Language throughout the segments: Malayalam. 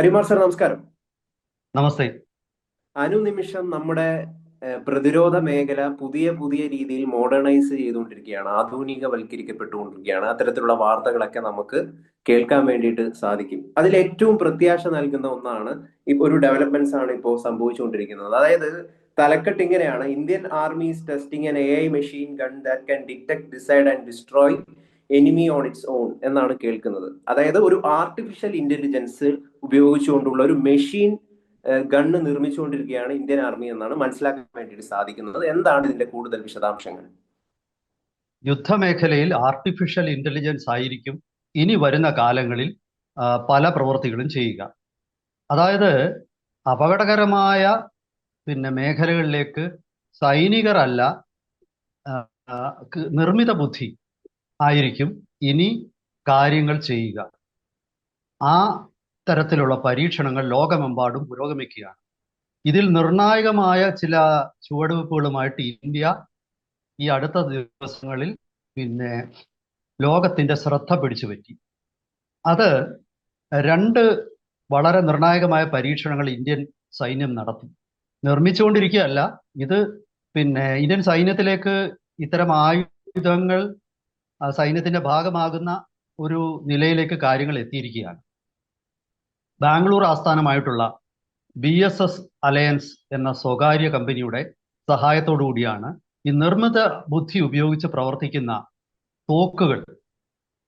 ഹരിമാർ സാർ നമസ്കാരം. നമസ്തേ. അനുനിമിഷം നമ്മുടെ പ്രതിരോധ മേഖല പുതിയ പുതിയ രീതിയിൽ മോഡേണൈസ് ചെയ്തുകൊണ്ടിരിക്കുകയാണ് ആധുനികവൽക്കരിക്കപ്പെട്ടുകൊണ്ടിരിക്കുകയാണ്. അത്തരത്തിലുള്ള വാർത്തകളൊക്കെ നമുക്ക് കേൾക്കാൻ വേണ്ടിയിട്ട് സാധിക്കും. അതിൽ ഏറ്റവും പ്രത്യാശ നൽകുന്ന ഒന്നാണ് ഇപ്പൊ ഒരു ഡെവലപ്മെന്റ്സ് ആണ് ഇപ്പോൾ സംഭവിച്ചുകൊണ്ടിരിക്കുന്നത്. അതായത് തലക്കെട്ട് ഇങ്ങനെയാണ്. Indian army's testing and A I machine gun that can detect decide and destroy enemy on its own എന്നാണ് കേൾക്കുന്നത്. അതായത് ഒരു ആർട്ടിഫിഷ്യൽ ഇന്റലിജൻസ് ഉപയോഗിച്ചുകൊണ്ടുള്ള ഒരു മെഷീൻ ഗണ്ണ് നിർമ്മിച്ചുകൊണ്ടിരിക്കുകയാണ് ഇന്ത്യൻ ആർമി എന്നാണ് മനസ്സിലാക്കാൻ വേണ്ടിയിട്ട് സാധിക്കുന്നത്. എന്താണ് ഇതിന്റെ കൂടുതൽ വിശദാംശങ്ങൾ? യുദ്ധമേഖലയിൽ ആർട്ടിഫിഷ്യൽ ഇന്റലിജൻസ് ആയിരിക്കും ഇനി വരുന്ന കാലങ്ങളിൽ പല പ്രവൃത്തികളും ചെയ്യുക. അതായത് അപകടകരമായ പിന്നെ മേഖലകളിലേക്ക് സൈനികരല്ല നിർമ്മിത ബുദ്ധി ആയിരിക്കും ഇനി കാര്യങ്ങൾ ചെയ്യുക. ആ തരത്തിലുള്ള പരീക്ഷണങ്ങൾ ലോകമെമ്പാടും പുരോഗമിക്കുകയാണ്. ഇതിൽ നിർണായകമായ ചില ചുവടുവെപ്പുകളുമായിട്ട് ഇന്ത്യ ഈ അടുത്ത ദിവസങ്ങളിൽ പിന്നെ ലോകത്തിന്റെ ശ്രദ്ധ പിടിച്ചു പറ്റി അത് രണ്ട് വളരെ നിർണായകമായ പരീക്ഷണങ്ങൾ ഇന്ത്യൻ സൈന്യം നടത്തി. നിർമ്മിച്ചുകൊണ്ടിരിക്കുകയല്ല ഇത് പിന്നെ ഇന്ത്യൻ സൈന്യത്തിലേക്ക് ഇത്തരം ആയുധങ്ങൾ സൈന്യത്തിന്റെ ഭാഗമാകുന്ന ഒരു നിലയിലേക്ക് കാര്യങ്ങൾ എത്തിയിരിക്കുകയാണ്. ബാംഗ്ലൂർ ആസ്ഥാനമായിട്ടുള്ള ബി എസ് എസ് അലയൻസ് എന്ന സ്വകാര്യ കമ്പനിയുടെ സഹായത്തോടു കൂടിയാണ് ഈ നിർമ്മിത ബുദ്ധി ഉപയോഗിച്ച് പ്രവർത്തിക്കുന്ന തോക്കുകൾ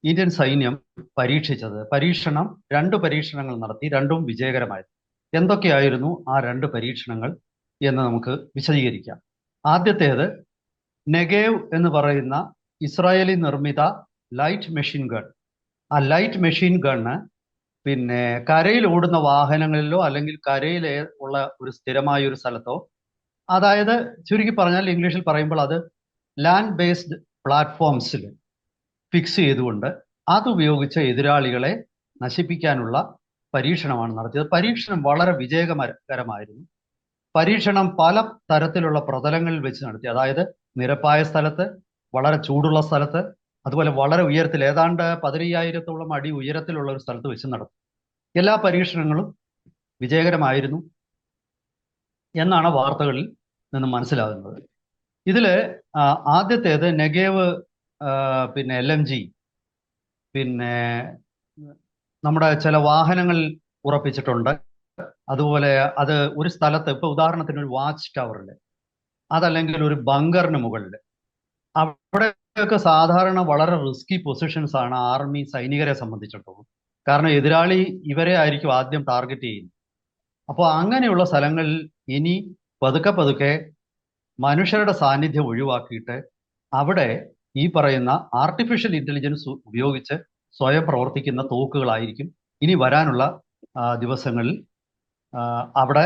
ഇന്ത്യൻ സൈന്യം പരീക്ഷിച്ചത്. പരീക്ഷണം രണ്ട് പരീക്ഷണങ്ങൾ നടത്തി രണ്ടും വിജയകരമായിരുന്നു എന്തൊക്കെയായിരുന്നു ആ രണ്ട് പരീക്ഷണങ്ങൾ എന്ന് നമുക്ക് വിശദീകരിക്കാം. ആദ്യത്തേത് നെഗേവ് എന്ന് പറയുന്ന ഇസ്രായേലി നിർമ്മിത ലൈറ്റ് മെഷീൻ ഗൺ. ആ ലൈറ്റ് മെഷീൻ ഗണ്ണ് പിന്നെ കരയിൽ ഓടുന്ന വാഹനങ്ങളിലോ അല്ലെങ്കിൽ കരയിൽ ഉള്ള ഒരു സ്ഥിരമായ ഒരു സ്ഥലത്തോ അതായത് ചുരുക്കി പറഞ്ഞാൽ ഇംഗ്ലീഷിൽ പറയുമ്പോൾ അത് ലാൻഡ് ബേസ്ഡ് പ്ലാറ്റ്ഫോംസിൽ ഫിക്സ് ചെയ്തുകൊണ്ട് അതുപയോഗിച്ച എതിരാളികളെ നശിപ്പിക്കാനുള്ള പരീക്ഷണമാണ് നടത്തിയത്. പരീക്ഷണം വളരെ വിജയകരമായിരുന്നു. പരീക്ഷണം പല തരത്തിലുള്ള പ്രതലങ്ങളിൽ വെച്ച് നടത്തി. അതായത് നിരപ്പായ സ്ഥലത്ത് വളരെ ചൂടുള്ള സ്ഥലത്ത് അതുപോലെ വളരെ ഉയരത്തിൽ ഏതാണ്ട് പതിനയ്യായിരത്തോളം അടി ഉയരത്തിലുള്ള ഒരു സ്ഥലത്ത് വെച്ച് നടത്തും എല്ലാ പരീക്ഷണങ്ങളും വിജയകരമായിരുന്നു എന്നാണ് വാർത്തകളിൽ നിന്ന് മനസ്സിലാകുന്നത്. ഇതിൽ ആദ്യത്തേത് നെഗേവ് പിന്നെ എൽ എം ജി പിന്നെ നമ്മുടെ ചില വാഹനങ്ങൾ ഉറപ്പിച്ചിട്ടുണ്ട്. അതുപോലെ അത് ഒരു സ്ഥലത്ത് ഇപ്പൊ ഉദാഹരണത്തിന് ഒരു വാച്ച് ടവറിൽ അതല്ലെങ്കിൽ ഒരു ബങ്കറിന് മുകളിൽ അവിടെയൊക്കെ സാധാരണ വളരെ റിസ്കി പൊസിഷൻസ് ആണ് ആർമി സൈനികരെ സംബന്ധിച്ചിടത്തോളം. കാരണം എതിരാളി ഇവരെ ആയിരിക്കും ആദ്യം ടാർഗറ്റ് ചെയ്യുന്നത്. അപ്പോൾ അങ്ങനെയുള്ള സ്ഥലങ്ങളിൽ ഇനി പതുക്കെ പതുക്കെ മനുഷ്യരുടെ സാന്നിധ്യം ഒഴിവാക്കിയിട്ട് അവിടെ ഈ പറയുന്ന ആർട്ടിഫിഷ്യൽ ഇന്റലിജൻസ് ഉപയോഗിച്ച് സ്വയം പ്രവർത്തിക്കുന്ന തോക്കുകളായിരിക്കും ഇനി വരാനുള്ള ദിവസങ്ങളിൽ അവിടെ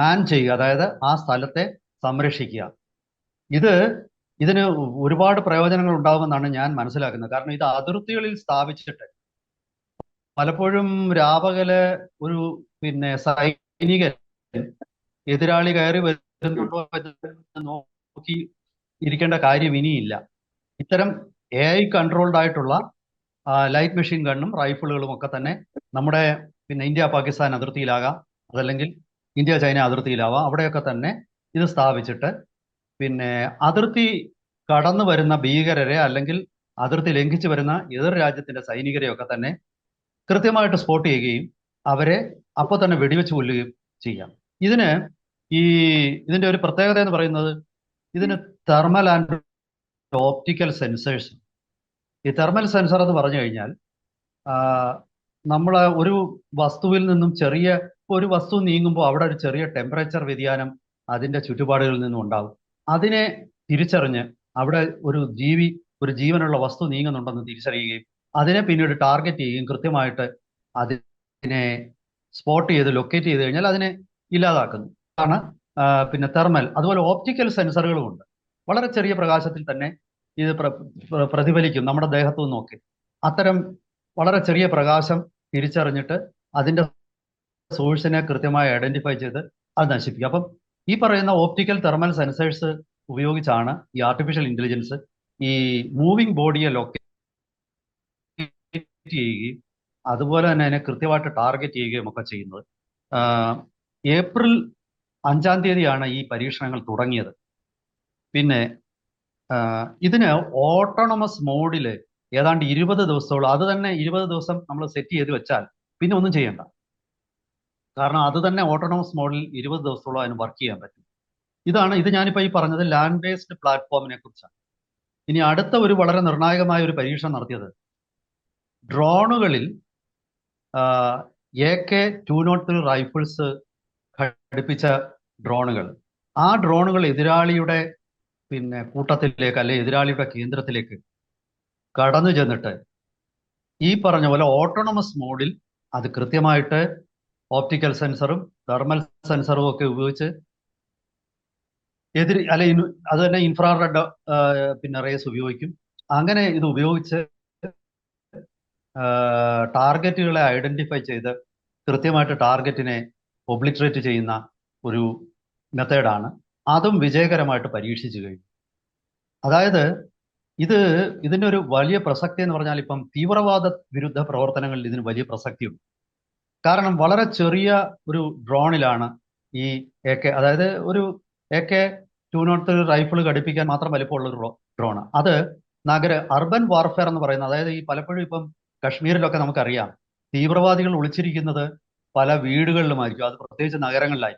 മാൻ ചെയ്യുക. അതായത് ആ സ്ഥലത്തെ സംരക്ഷിക്കുക. ഇത് ഇതിന് ഒരുപാട് പ്രയോജനങ്ങൾ ഉണ്ടാകുമെന്നാണ് ഞാൻ മനസ്സിലാക്കുന്നത്. കാരണം ഇത് അതിർത്തികളിൽ സ്ഥാപിച്ചിട്ട് പലപ്പോഴും രാപകൽ ഒരു പിന്നെ സൈനിക എതിരാളി കയറി വരുന്നുണ്ടോ നോക്കി ഇരിക്കേണ്ട കാര്യം ഇനിയില്ല. ഇത്തരം എ ഐ കൺട്രോൾഡ് ആയിട്ടുള്ള ലൈറ്റ് മെഷീൻ ഗണ്ണും റൈഫിളുകളും ഒക്കെ തന്നെ നമ്മുടെ പിന്നെ ഇന്ത്യ പാകിസ്ഥാൻ അതിർത്തിയിലാകാം. അതല്ലെങ്കിൽ ഇന്ത്യ ചൈന അതിർത്തിയിലാവാം. അവിടെയൊക്കെ തന്നെ ഇത് സ്ഥാപിച്ചിട്ട് പിന്നെ അതിർത്തി കടന്നു വരുന്ന ഭീകരരെ അല്ലെങ്കിൽ അതിർത്തി ലംഘിച്ചു വരുന്ന എതിർ രാജ്യത്തിന്റെ സൈനികരെയൊക്കെ തന്നെ കൃത്യമായിട്ട് സ്പോട്ട് ചെയ്യുകയും അവരെ അപ്പോൾ തന്നെ വെടിവെച്ച് കൊല്ലുകയും ചെയ്യാം. ഇതിന് ഈ ഇതിന്റെ ഒരു പ്രത്യേകത എന്ന് പറയുന്നത് ഇതിന് തെർമൽ ആൻഡ് ഓപ്റ്റിക്കൽ സെൻസേഴ്സ് ഈ തെർമൽ സെൻസർ എന്ന് പറഞ്ഞു കഴിഞ്ഞാൽ നമ്മൾ ഒരു വസ്തുവിൽ നിന്നും ചെറിയ ഒരു വസ്തു നീങ്ങുമ്പോൾ അവിടെ ഒരു ചെറിയ ടെമ്പറേച്ചർ വ്യതിയാനം അതിന്റെ ചുറ്റുപാടുകളിൽ നിന്നും ഉണ്ടാകും അതിനെ തിരിച്ചറിഞ്ഞ് അവിടെ ഒരു ജീവി ഒരു ജീവനുള്ള വസ്തു നീങ്ങുന്നുണ്ടെന്ന് തിരിച്ചറിയുകയും അതിനെ പിന്നീട് ടാർഗറ്റ് ചെയ്യുകയും കൃത്യമായിട്ട് അതിനെ സ്പോട്ട് ചെയ്ത് ലൊക്കേറ്റ് ചെയ്ത് കഴിഞ്ഞാൽ അതിനെ ഇല്ലാതാക്കുന്നു. ആണ് പിന്നെ തെർമൽ അതുപോലെ ഓപ്റ്റിക്കൽ സെൻസറുകളും ഉണ്ട്. വളരെ ചെറിയ പ്രകാശത്തിൽ തന്നെ ഇത് പ്ര- പ്ര- പ്രതിഫലിക്കും നമ്മുടെ ദേഹത്തു നോക്കി. അത്തരം വളരെ ചെറിയ പ്രകാശം തിരിച്ചറിഞ്ഞിട്ട് അതിന്റെ സോഴ്സിനെ കൃത്യമായി ഐഡന്റിഫൈ ചെയ്ത് അത് നശിപ്പിക്കും. അപ്പം ഈ പറയുന്ന ഓപ്റ്റിക്കൽ തെർമൽ സെൻസേഴ്സ് ഉപയോഗിച്ചാണ് ഈ ആർട്ടിഫിഷ്യൽ ഇന്റലിജൻസ് ഈ മൂവിംഗ് ബോഡിയെ ലൊക്കേറ്റ് ചെയ്യുകയും അതുപോലെ തന്നെ അതിനെ കൃത്യമായിട്ട് ടാർഗറ്റ് ചെയ്യുകയും ഒക്കെ ചെയ്യുന്നത്. ഏപ്രിൽ അഞ്ചാം തീയതിയാണ് ഈ പരീക്ഷണങ്ങൾ തുടങ്ങിയത്. പിന്നെ ഇതിന് ഓട്ടോണമസ് മോഡിൽ ഏതാണ്ട് ഇരുപത് ദിവസത്തോളം അത് തന്നെ ഇരുപത് ദിവസം നമ്മൾ സെറ്റ് ചെയ്ത് വെച്ചാൽ പിന്നെ ഒന്നും ചെയ്യണ്ട. കാരണം അത് തന്നെ ഓട്ടോണോമസ് മോഡിൽ ഇരുപത് ദിവസത്തോളം അതിന് വർക്ക് ചെയ്യാൻ പറ്റും. ഇതാണ് ഇത് ഞാനിപ്പോൾ ഈ പറഞ്ഞത് ലാൻഡ് ബേസ്ഡ് പ്ലാറ്റ്ഫോമിനെ കുറിച്ചാണ്. ഇനി അടുത്ത ഒരു വളരെ നിർണായകമായ ഒരു പരീക്ഷണം നടത്തിയത്. ഡ്രോണുകളിൽ A K two naught three rifles ഘടിപ്പിച്ച ഡ്രോണുകൾ. ആ ഡ്രോണുകൾ എതിരാളിയുടെ പിന്നെ കൂട്ടത്തിലേക്ക് അല്ലെ എതിരാളിയുടെ കേന്ദ്രത്തിലേക്ക് കടന്നു ചെന്നിട്ട് ഈ പറഞ്ഞ പോലെ ഓട്ടോണമസ് മോഡിൽ അത് കൃത്യമായിട്ട് ഓപ്റ്റിക്കൽ സെൻസറും തെർമൽ സെൻസറും ഒക്കെ ഉപയോഗിച്ച് എതിര് അല്ലെ അത് തന്നെ ഇൻഫ്രാറെഡ് പിന്നെ റേസ് ഉപയോഗിക്കും. അങ്ങനെ ഇത് ഉപയോഗിച്ച് ടാർഗറ്റുകളെ ഐഡന്റിഫൈ ചെയ്ത് കൃത്യമായിട്ട് ടാർഗറ്റിനെ ഒബ്ലിറ്ററേറ്റ് ചെയ്യുന്ന ഒരു മെത്തേഡാണ് അതും വിജയകരമായിട്ട് പരീക്ഷിച്ചു കഴിഞ്ഞു. അതായത് ഇത് ഇതിന്റെ ഒരു വലിയ പ്രസക്തി എന്ന് പറഞ്ഞാൽ ഇപ്പം തീവ്രവാദ വിരുദ്ധ പ്രവർത്തനങ്ങളിൽ ഇതിന് വലിയ പ്രസക്തിയുണ്ട്. കാരണം വളരെ ചെറിയ ഒരു ഡ്രോണിലാണ് ഈ എ കെ അതായത് ഒരു A K two naught three rifle ഘടിപ്പിക്കാൻ മാത്രം വലിപ്പമുള്ള ഒരു ഡ്രോൺ അത് നഗര അർബൻ വാർഫെയർ എന്ന് പറയുന്നത് അതായത് ഈ പലപ്പോഴും ഇപ്പം കശ്മീരിലൊക്കെ നമുക്കറിയാം തീവ്രവാദികൾ ഒളിച്ചിരിക്കുന്നത് പല വീടുകളിലുമായിരിക്കും അത് പ്രത്യേകിച്ച് നഗരങ്ങളിലായി.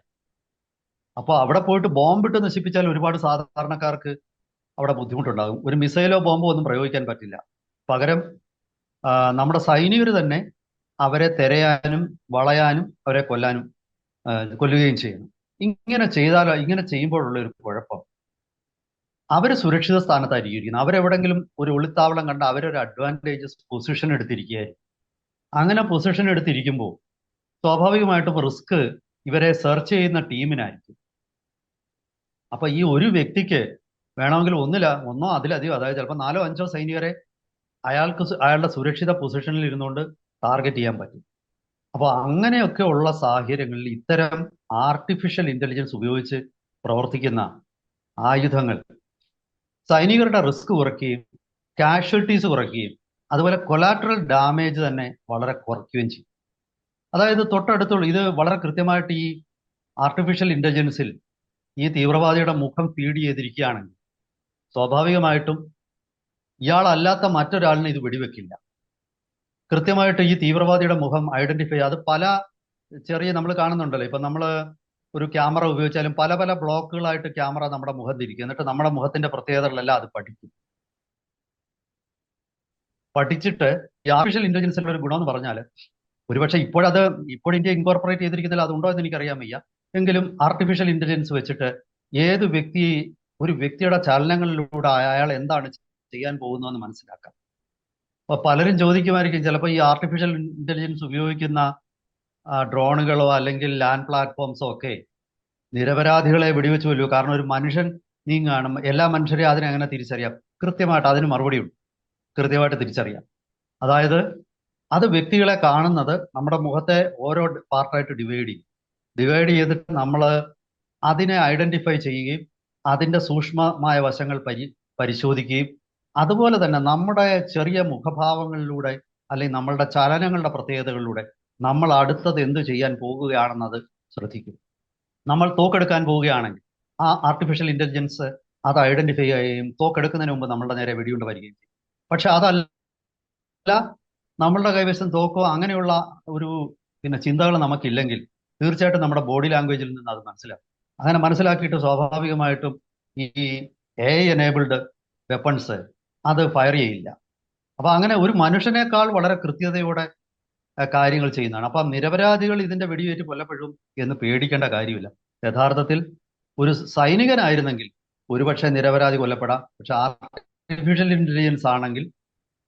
അപ്പോൾ അവിടെ പോയിട്ട് ബോംബിട്ട് നശിപ്പിച്ചാൽ ഒരുപാട് സാധാരണക്കാർക്ക് അവിടെ ബുദ്ധിമുട്ടുണ്ടാകും. ഒരു മിസൈലോ ബോംബോ ഒന്നും പ്രയോഗിക്കാൻ പറ്റില്ല. പകരം നമ്മുടെ സൈനികർ തന്നെ അവരെ തെരയാനും വളയാനും അവരെ കൊല്ലാനും കൊല്ലുകയും ചെയ്യണം ഇങ്ങനെ ചെയ്താലോ ഇങ്ങനെ ചെയ്യുമ്പോഴുള്ള ഒരു കുഴപ്പം. അവർ സുരക്ഷിത സ്ഥാനത്തായിരിക്കും. ഇരിക്കുന്നത് അവരെവിടെങ്കിലും ഒരു ഒളിത്താവളം കണ്ട അവരൊരു അഡ്വാന്റേജസ് പൊസിഷൻ എടുത്തിരിക്കുകയായിരിക്കും. അങ്ങനെ പൊസിഷൻ എടുത്തിരിക്കുമ്പോൾ സ്വാഭാവികമായിട്ടും റിസ്ക് ഇവരെ സെർച്ച് ചെയ്യുന്ന ടീമിനായിരിക്കും. അപ്പൊ ഈ ഒരു വ്യക്തിക്ക് വേണമെങ്കിൽ ഒന്നില്ല ഒന്നോ അതിലധികം അതായത് ചിലപ്പോൾ നാലോ അഞ്ചോ സൈനികരെ അയാൾക്ക് അയാളുടെ സുരക്ഷിത പൊസിഷനിൽ ഇരുന്നുകൊണ്ട് ടാർഗറ്റ് ചെയ്യാൻ പറ്റും. അപ്പോൾ അങ്ങനെയൊക്കെ ഉള്ള സാഹചര്യങ്ങളിൽ ഇത്തരം ആർട്ടിഫിഷ്യൽ ഇന്റലിജൻസ് ഉപയോഗിച്ച് പ്രവർത്തിക്കുന്ന ആയുധങ്ങൾ സൈനികരുടെ റിസ്ക് കുറയ്ക്കുകയും കാഷ്വൽറ്റീസ് കുറയ്ക്കുകയും അതുപോലെ കൊലാട്രൽ ഡാമേജ് തന്നെ വളരെ കുറയ്ക്കുകയും ചെയ്യും. അതായത് തൊട്ടടുത്തുള്ള ഇത് വളരെ കൃത്യമായിട്ട് ഈ ആർട്ടിഫിഷ്യൽ ഇന്റലിജൻസിൽ ഈ തീവ്രവാദിയുടെ മുഖം ഫീഡ് ചെയ്തിരിക്കുകയാണെങ്കിൽ സ്വാഭാവികമായിട്ടും ഇയാളല്ലാത്ത മറ്റൊരാളിനെ ഇത് വെടിവെക്കില്ല. കൃത്യമായിട്ട് ഈ തീവ്രവാദിയുടെ മുഖം ഐഡന്റിഫൈ അത് പല ചെറിയ നമ്മൾ കാണുന്നുണ്ടല്ലോ. ഇപ്പൊ നമ്മൾ ഒരു ക്യാമറ ഉപയോഗിച്ചാലും പല പല ബ്ലോക്കുകളായിട്ട് ക്യാമറ നമ്മുടെ മുഖം തിരിക്കും എന്നിട്ട് നമ്മുടെ മുഖത്തിന്റെ പ്രത്യേകതകളെല്ലാം അത് പഠിക്കും. പഠിച്ചിട്ട് ആർട്ടിഫിഷ്യൽ ഇന്റലിജൻസിന്റെ ഒരു ഗുണം എന്ന് പറഞ്ഞാൽ ഒരുപക്ഷെ ഇപ്പോഴത് ഇപ്പോൾ ഇന്ത്യ ഇൻകോർപ്പറേറ്റ് ചെയ്തിരിക്കുന്നതിൽ അതുണ്ടോ എന്ന് എനിക്കറിയാൻ വയ്യ. എങ്കിലും ആർട്ടിഫിഷ്യൽ ഇന്റലിജൻസ് വെച്ചിട്ട് ഏത് വ്യക്തി ഒരു വ്യക്തിയുടെ ചലനങ്ങളിലൂടെ അയാൾ എന്താണ് ചെയ്യാൻ പോകുന്നതെന്ന് മനസ്സിലാക്കാം. അപ്പൊ പലരും ചോദിക്കുമായിരിക്കും ചിലപ്പോൾ ഈ ആർട്ടിഫിഷ്യൽ ഇന്റലിജൻസ് ഉപയോഗിക്കുന്ന ഡ്രോണുകളോ അല്ലെങ്കിൽ ലാൻഡ് പ്ലാറ്റ്ഫോംസോ ഒക്കെ നിരപരാധികളെ വെടിവെച്ച് കൊല്ലുമോ കാരണം ഒരു മനുഷ്യൻ നീങ്ങാണ് എല്ലാ മനുഷ്യരെയും അതിനെ അങ്ങനെ തിരിച്ചറിയാം? കൃത്യമായിട്ട് അതിന് മറുപടിയുണ്ട് കൃത്യമായിട്ട് തിരിച്ചറിയാം. അതായത് അത് വ്യക്തികളെ കാണുന്നത് നമ്മുടെ മുഖത്തെ ഓരോ പാർട്ടായിട്ട് ഡിവൈഡ് ചെയ്യും. ഡിവൈഡ് ചെയ്തിട്ട് നമ്മൾ അതിനെ ഐഡന്റിഫൈ ചെയ്യുകയും അതിന്റെ സൂക്ഷ്മമായ വശങ്ങൾ പരി പരിശോധിക്കുകയും അതുപോലെ തന്നെ നമ്മുടെ ചെറിയ മുഖഭാവങ്ങളിലൂടെ അല്ലെങ്കിൽ നമ്മളുടെ ചലനങ്ങളുടെ പ്രത്യേകതകളിലൂടെ നമ്മൾ അടുത്തത് എന്ത് ചെയ്യാൻ പോകുകയാണെന്നത് ശ്രദ്ധിക്കും. നമ്മൾ തോക്കെടുക്കാൻ പോവുകയാണെങ്കിൽ ആ ആർട്ടിഫിഷ്യൽ ഇന്റലിജൻസ് അത് ഐഡന്റിഫൈ ചെയ്യുകയും തോക്കെടുക്കുന്നതിന് മുമ്പ് നമ്മളുടെ നേരെ വെടിയുണ്ട് വരികയും ചെയ്യും. പക്ഷെ അതല്ല നമ്മളുടെ കൈവശം തോക്കോ അങ്ങനെയുള്ള ഒരു പിന്നെ ചിന്തകൾ നമുക്കില്ലെങ്കിൽ തീർച്ചയായിട്ടും നമ്മുടെ ബോഡി ലാംഗ്വേജിൽ നിന്ന് അത് മനസ്സിലാക്കും. അങ്ങനെ മനസ്സിലാക്കിയിട്ട് സ്വാഭാവികമായിട്ടും ഈ എ എനേബിൾഡ് വെപ്പൺസ് അത് ഫയർ ചെയ്യില്ല. അപ്പൊ അങ്ങനെ ഒരു മനുഷ്യനേക്കാൾ വളരെ കൃത്യതയോടെ കാര്യങ്ങൾ ചെയ്യുന്നതാണ്. അപ്പം നിരപരാധികൾ ഇതിന്റെ വെടിയേറ്റ് കൊല്ലപ്പെടും എന്ന് പേടിക്കേണ്ട കാര്യമില്ല. യഥാർത്ഥത്തിൽ ഒരു സൈനികനായിരുന്നെങ്കിൽ ഒരുപക്ഷെ നിരപരാധി കൊല്ലപ്പെടാം. പക്ഷെ ആർട്ടിഫിഷ്യൽ ഇന്റലിജൻസ് ആണെങ്കിൽ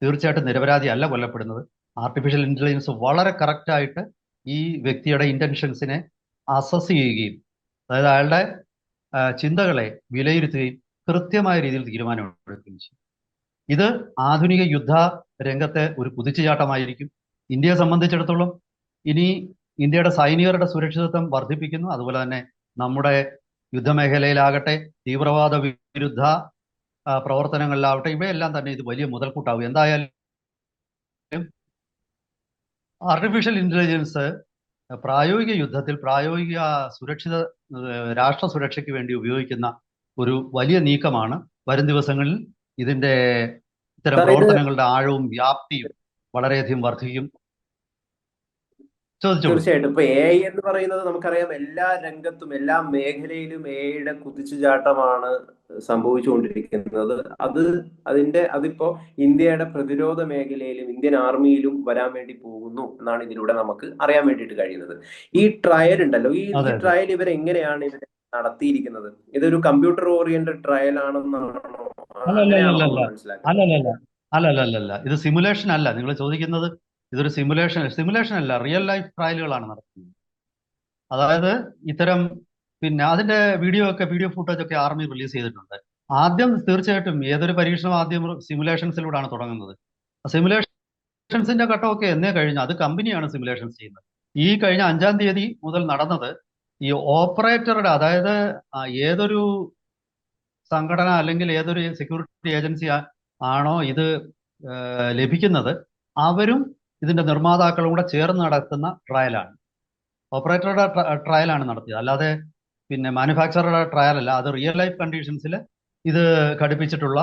തീർച്ചയായിട്ടും നിരപരാധി അല്ല കൊല്ലപ്പെടുന്നത്. ആർട്ടിഫിഷ്യൽ ഇന്റലിജൻസ് വളരെ കറക്റ്റായിട്ട് ഈ വ്യക്തിയുടെ ഇന്റൻഷൻസിനെ അസസ് ചെയ്യുകയും അതായത് അയാളുടെ ചിന്തകളെ വിലയിരുത്തുകയും കൃത്യമായ രീതിയിൽ തീരുമാനമെടുക്കുകയും ചെയ്യും. ഇത് ആധുനിക യുദ്ധ രംഗത്തെ ഒരു കുതിച്ചുചാട്ടമായിരിക്കും. ഇന്ത്യയെ സംബന്ധിച്ചിടത്തോളം ഇനി ഇന്ത്യയുടെ സൈനികരുടെ സുരക്ഷിതത്വം വർദ്ധിപ്പിക്കുന്നു. അതുപോലെ തന്നെ നമ്മുടെ യുദ്ധമേഖലയിലാകട്ടെ തീവ്രവാദ വിരുദ്ധ പ്രവർത്തനങ്ങളിലാവട്ടെ ഇവയെല്ലാം തന്നെ ഇത് വലിയ മുതൽക്കൂട്ടാവും. എന്തായാലും ആർട്ടിഫിഷ്യൽ ഇന്റലിജൻസ് പ്രായോഗിക യുദ്ധത്തിൽ പ്രായോഗിക സുരക്ഷിത രാഷ്ട്ര സുരക്ഷയ്ക്ക് വേണ്ടി ഉപയോഗിക്കുന്ന ഒരു വലിയ നീക്കമാണ് വരും ദിവസങ്ങളിൽ ഇതിന്റെ ഇത്തരം പ്രവർത്തനങ്ങളുടെ ആഴവും വ്യാപ്തിയും വളരെയധികം വർദ്ധിക്കും. തീർച്ചയായിട്ടും. ഇപ്പൊ എ ഐ എന്ന് പറയുന്നത് നമുക്കറിയാം എല്ലാ രംഗത്തും എല്ലാ മേഖലയിലും എ ഐയുടെ കുതിച്ചുചാട്ടമാണ് സംഭവിച്ചുകൊണ്ടിരിക്കുന്നത്. അത് അതിന്റെ അതിപ്പോ ഇന്ത്യയുടെ പ്രതിരോധ മേഖലയിലും ഇന്ത്യൻ ആർമിയിലും വരാൻ വേണ്ടി പോകുന്നു എന്നാണ് ഇതിലൂടെ നമുക്ക് അറിയാൻ വേണ്ടിയിട്ട് കഴിയുന്നത്. ഈ ട്രയൽ ഉണ്ടല്ലോ. ഈ ട്രയൽ ഇവർ എങ്ങനെയാണ് ഇവർ നടത്തിയിരിക്കുന്നത്. ഇതൊരു കമ്പ്യൂട്ടർ ഓറിയന്റഡ് ട്രയൽ ആണെന്നാണോ? അല്ലല്ലല്ല. ഇത് സിമുലേഷൻ അല്ല. നിങ്ങൾ ചോദിക്കുന്നത് ഇതൊരു സിമുലേഷൻ സിമുലേഷൻ അല്ല. റിയൽ ലൈഫ് ട്രയലുകളാണ് നടത്തുന്നത്. അതായത് ഇത്തരം പിന്നെ അതിന്റെ വീഡിയോ ഒക്കെ വീഡിയോ ഫുട്ടേജ് ഒക്കെ ആർമി റിലീസ് ചെയ്തിട്ടുണ്ട്. ആദ്യം തീർച്ചയായിട്ടും ഏതൊരു പരീക്ഷണം ആദ്യം സിമുലേഷൻസിലൂടെയാണ് തുടങ്ങുന്നത്. സിമുലേഷൻസിന്റെ ഘട്ടമൊക്കെ എന്നേ കഴിഞ്ഞു. അത് കമ്പനിയാണ് സിമുലേഷൻസ് ചെയ്യുന്നത്. ഈ കഴിഞ്ഞ അഞ്ചാം തീയതി മുതൽ നടന്നത് ഈ ഓപ്പറേറ്ററുടെ അതായത് ഏതൊരു സംഘടന അല്ലെങ്കിൽ ഏതൊരു സെക്യൂരിറ്റി ഏജൻസി ആണോ ഇത് ലഭിക്കുന്നത് അവരും ഇതിന്റെ നിർമ്മാതാക്കളും കൂടെ ചേർന്ന് നടത്തുന്ന ട്രയലാണ്. ഓപ്പറേറ്ററുടെ ട്രയലാണ് നടത്തിയത്. അല്ലാതെ പിന്നെ മാനുഫാക്ചറുടെ ട്രയൽ അല്ല അത് റിയൽ ലൈഫ് കണ്ടീഷൻസിൽ ഇത് ഘടിപ്പിച്ചിട്ടുള്ള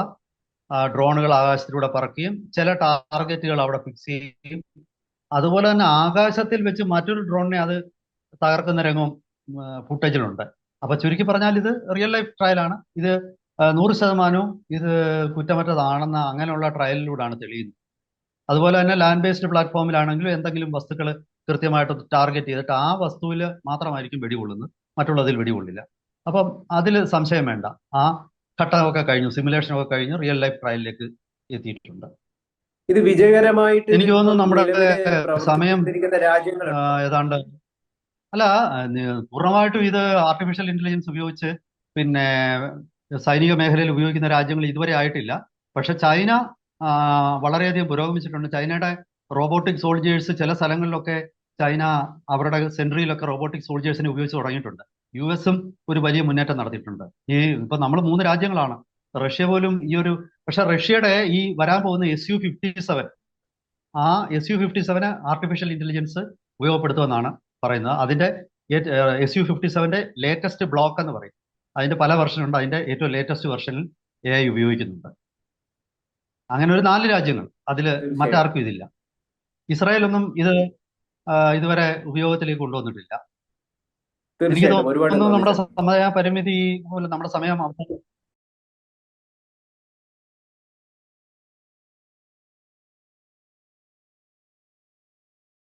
ഡ്രോണുകൾ ആകാശത്തിലൂടെ പറക്കുകയും ചില ടാർഗറ്റുകൾ അവിടെ ഫിക്സ് ചെയ്യുകയും അതുപോലെ തന്നെ ആകാശത്തിൽ വെച്ച് മറ്റൊരു ഡ്രോണിനെ അത് തകർക്കുന്ന രംഗവും ഫുട്ടേജിലുണ്ട്. അപ്പൊ ചുരുക്കി പറഞ്ഞാൽ ഇത് റിയൽ ലൈഫ് ട്രയലാണ്. ഇത് നൂറ് ശതമാനവും ഇത് കുറ്റമറ്റതാണെന്ന അങ്ങനെയുള്ള ട്രയലിലൂടെയാണ് തെളിയുന്നത്. അതുപോലെ തന്നെ ലാൻഡ് ബേസ്ഡ് പ്ലാറ്റ്ഫോമിലാണെങ്കിലും എന്തെങ്കിലും വസ്തുക്കൾ കൃത്യമായിട്ട് ടാർഗറ്റ് ചെയ്തിട്ട് ആ വസ്തുവിൽ മാത്രമായിരിക്കും വെടികൊള്ളുന്നത്. മറ്റുള്ളതിൽ വെടികൊള്ളില്ല. അപ്പം അതിൽ സംശയം വേണ്ട. ആ ഘട്ടമൊക്കെ കഴിഞ്ഞു സിമുലേഷനൊക്കെ കഴിഞ്ഞു റിയൽ ലൈഫ് ട്രയലിലേക്ക് എത്തിയിട്ടുണ്ട്. ഇത് വിജയകരമായിട്ട് എനിക്ക് തോന്നുന്നു നമ്മുടെ സമയം ഏതാണ്ട് അല്ല പൂർണമായിട്ടും ഇത് ആർട്ടിഫിഷ്യൽ ഇന്റലിജൻസ് ഉപയോഗിച്ച് പിന്നെ സൈനിക മേഖലയിൽ ഉപയോഗിക്കുന്ന രാജ്യങ്ങൾ ഇതുവരെ ആയിട്ടില്ല. പക്ഷെ ചൈന വളരെയധികം പുരോഗമിച്ചിട്ടുണ്ട്. ചൈനയുടെ റോബോട്ടിക് സോൾജേഴ്സ് ചില സ്ഥലങ്ങളിലൊക്കെ ചൈന അവരുടെ സെൻട്രിയിലൊക്കെ റോബോട്ടിക് സോൾജേഴ്സിനെ ഉപയോഗിച്ച് തുടങ്ങിയിട്ടുണ്ട്. യു എസും ഒരു വലിയ മുന്നേറ്റം നടത്തിയിട്ടുണ്ട്. ഈ ഇപ്പൊ നമ്മൾ മൂന്ന് രാജ്യങ്ങളാണ്. റഷ്യ പോലും ഈ ഒരു പക്ഷെ റഷ്യയുടെ ഈ വരാൻ പോകുന്ന എസ് യു ഫിഫ്റ്റി സെവൻ ആ എസ് യു ഫിഫ്റ്റി സെവന് ആർട്ടിഫിഷ്യൽ ഇന്റലിജൻസ് ഉപയോഗപ്പെടുത്തുമെന്നാണ് പറയുന്നത്. അതിന്റെ എസ് യു ഫിഫ്റ്റി സെവന്റെ ലേറ്റസ്റ്റ് ബ്ലോക്ക് എന്ന് പറയും. അതിന്റെ പല വെർഷൻ ഉണ്ട്. അതിന്റെ ഏറ്റവും ലേറ്റസ്റ്റ് വെർഷനിൽ എ ഐ ഉപയോഗിക്കുന്നുണ്ട്. അങ്ങനെ ഒരു നാല് രാജ്യങ്ങൾ. അതിൽ മറ്റാർക്കും ഇതില്ല. ഇസ്രായേലൊന്നും ഇത് ഇതുവരെ ഉപയോഗത്തിലേക്ക് കൊണ്ടുവന്നിട്ടില്ല. എനിക്ക് തോന്നുന്നു നമ്മുടെ സമയ പരിമിതി മൂലം നമ്മുടെ സമയം